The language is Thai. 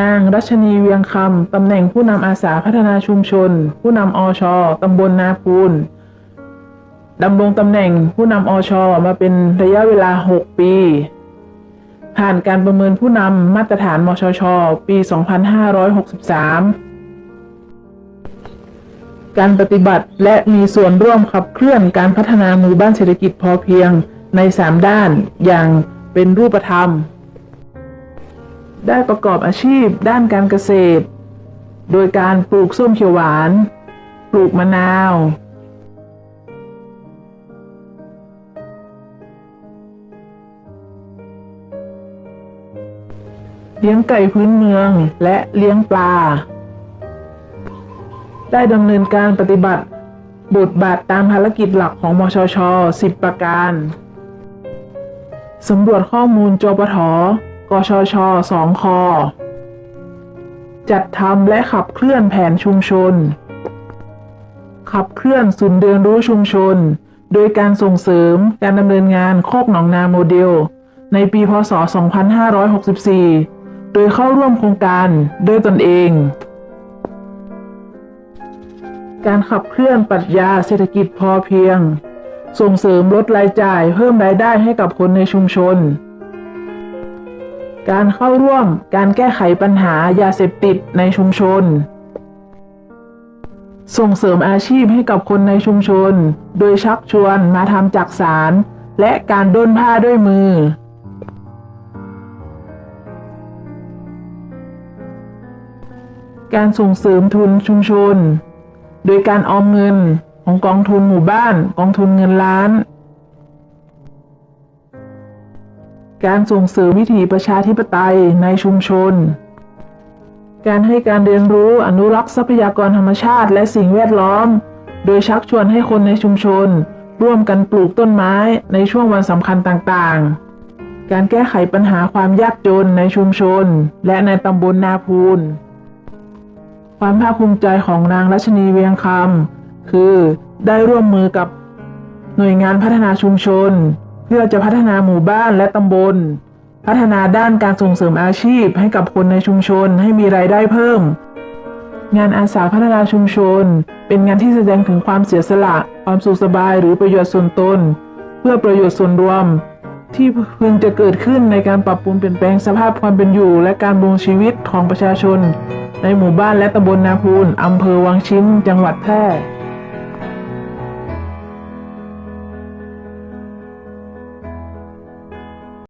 นางรัชนีเวียงคำ ตำแหน่งผู้นำอาสาพัฒนาชุมชน ผู้นำอชตำบลนาพูนดำรงตำแหน่งผู้นำอชอมาเป็นระยะเวลา 6 ปี ผ่านการประเมินผู้นำมาตรฐานมชช ปี 2563 การปฏิบัติและมีส่วนร่วมขับเคลื่อนการพัฒนาหมู่บ้านเศรษฐกิจพอเพียงใน 3 ด้านอย่างเป็นรูปธรรม ได้ประกอบอาชีพด้านการเกษตร โดยการปลูกส้มเขียวหวาน ปลูกมะนาว เลี้ยงไก่พื้นเมืองและเลี้ยงปลา ได้ดำเนินการปฏิบัติบทบาทตามภารกิจหลักของมชช 10 ประการ สำรวจข้อมูลจปท กชช2คจัดทำและขับเคลื่อนแผนชุมชน ขับเคลื่อนศูนย์เรียนรู้ชุมชน โดยการส่งเสริมการดำเนินงานโคกหนองนาโมเดล ในปีพศ 2564 โดยเข้าร่วมโครงการด้วยตนเอง การขับเคลื่อนปรัชญาเศรษฐกิจพอเพียง ส่งเสริมลดรายจ่ายเพิ่มรายได้ให้กับคนในชุมชน การเข้าร่วมการแก้ไขปัญหายาเสพติดในชุมชน ส่งเสริมอาชีพให้กับคนในชุมชน โดยชักชวนมาทำจักสารและการด้นผ้าด้วยมือ การส่งเสริมทุนชุมชน โดยการออมเงินของกองทุนหมู่บ้าน กองทุนเงินล้าน การส่งเสริมวิถีประชาธิปไตยในชุมชน การให้การเรียนรู้อนุรักษ์ทรัพยากรธรรมชาติและสิ่งแวดล้อม โดยชักชวนให้คนในชุมชน ร่วมกันปลูกต้นไม้ในช่วงวันสำคัญต่างๆ การแก้ไขปัญหาความยากจนในชุมชน และในตำบลนาพูน ความภาคภูมิใจของนางรัชนีเวียงคำคือได้ร่วมมือกับหน่วยงานพัฒนาชุมชน เพื่อจะพัฒนาหมู่บ้านและตำบล พัฒนาด้านการส่งเสริมอาชีพให้กับคนในชุมชนให้มีรายได้เพิ่ม งานอาสาพัฒนาชุมชน เป็นงานที่แสดงถึงความเสียสละ ความสุขสบายหรือประโยชน์ส่วนตน เพื่อประโยชน์ส่วนรวม ที่พึงจะเกิดขึ้นในการปรับปรุงเปลี่ยนแปลงสภาพความเป็นอยู่ และการดำรงชีวิตของประชาชน ในหมู่บ้านและตำบลนาพูนอำเภอวังชิ้น จังหวัดแพร่